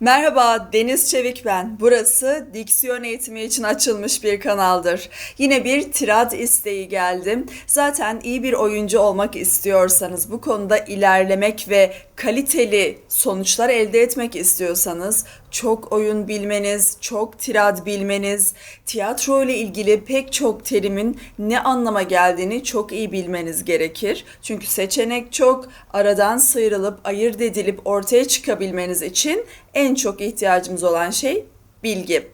Merhaba, Deniz Çevik ben. Burası diksiyon eğitimi için açılmış bir kanaldır. Yine bir tirad isteği geldim. Zaten iyi bir oyuncu olmak istiyorsanız, bu konuda ilerlemek ve kaliteli sonuçlar elde etmek istiyorsanız, çok oyun bilmeniz, çok tirad bilmeniz, tiyatro ile ilgili pek çok terimin ne anlama geldiğini çok iyi bilmeniz gerekir. Çünkü seçenek çok, aradan sıyrılıp ayırt edilip ortaya çıkabilmeniz için en çok ihtiyacımız olan şey bilgi.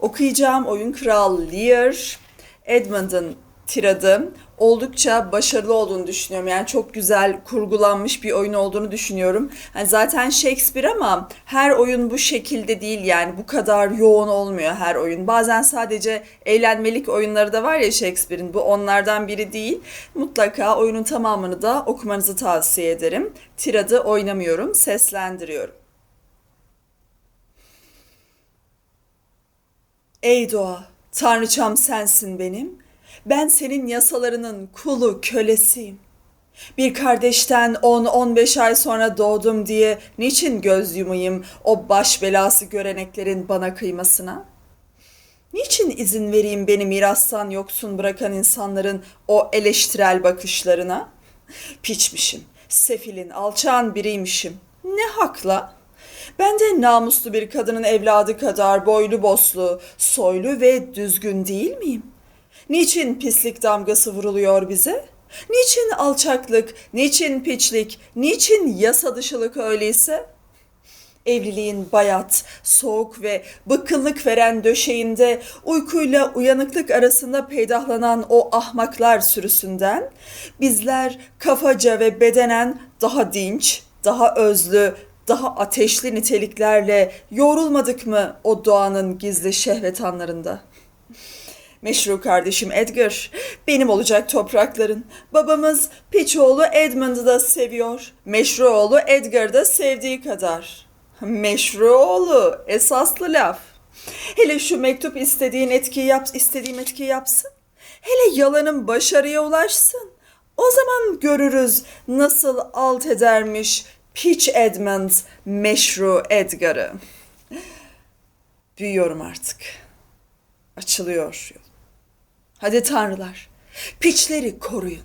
Okuyacağım oyun Kral Lear, Edmund'un tiradı oldukça başarılı olduğunu düşünüyorum. Yani çok güzel kurgulanmış bir oyun olduğunu düşünüyorum. Yani zaten Shakespeare ama her oyun bu şekilde değil yani bu kadar yoğun olmuyor her oyun. Bazen sadece eğlenmelik oyunları da var ya Shakespeare'in bu onlardan biri değil. Mutlaka oyunun tamamını da okumanızı tavsiye ederim. Tiradı oynamıyorum, seslendiriyorum. Ey doğa, tanrıçam sensin benim. Ben senin yasalarının kulu, kölesiyim. Bir kardeşten 10-15 ay sonra doğdum diye niçin göz yumayım o baş belası göreneklerin bana kıymasına? Niçin izin vereyim beni mirastan yoksun bırakan insanların o eleştirel bakışlarına? Piçmişim, sefilin, alçağın biriymişim. Ne hakla? Ben de namuslu bir kadının evladı kadar boylu boslu, soylu ve düzgün değil miyim? Niçin pislik damgası vuruluyor bize? Niçin alçaklık, niçin piçlik, niçin yasa dışılık öyleyse? Evliliğin bayat, soğuk ve bıkkınlık veren döşeğinde uykuyla uyanıklık arasında peydahlanan o ahmaklar sürüsünden bizler kafaca ve bedenen daha dinç, daha özlü, daha ateşli niteliklerle yorulmadık mı o doğanın gizli şehvet anlarında? Meşru kardeşim Edgar, benim olacak toprakların. Babamız Piçoğlu Edmund'u da seviyor. Meşru oğlu Edgar'ı da sevdiği kadar. Meşru oğlu, esaslı laf. Hele şu mektup istediğin etkiyi yap, istediğim etkiyi yapsın. Hele yalanın başarıya ulaşsın. O zaman görürüz nasıl alt edermiş Piç Edmund meşru Edgar'ı. Büyüyorum artık. Açılıyor yol. Hadi tanrılar, piçleri koruyun.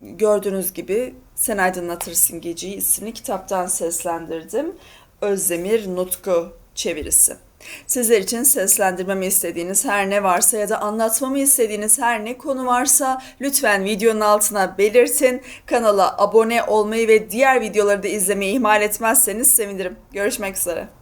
Gördüğünüz gibi Sen Aydınlatırsın Geceyi isimli kitaptan seslendirdim. Özdemir Nutku çevirisi. Sizler için seslendirmemi istediğiniz her ne varsa ya da anlatmamı istediğiniz her ne konu varsa lütfen videonun altına belirtin. Kanala abone olmayı ve diğer videoları da izlemeyi ihmal etmezseniz sevinirim. Görüşmek üzere.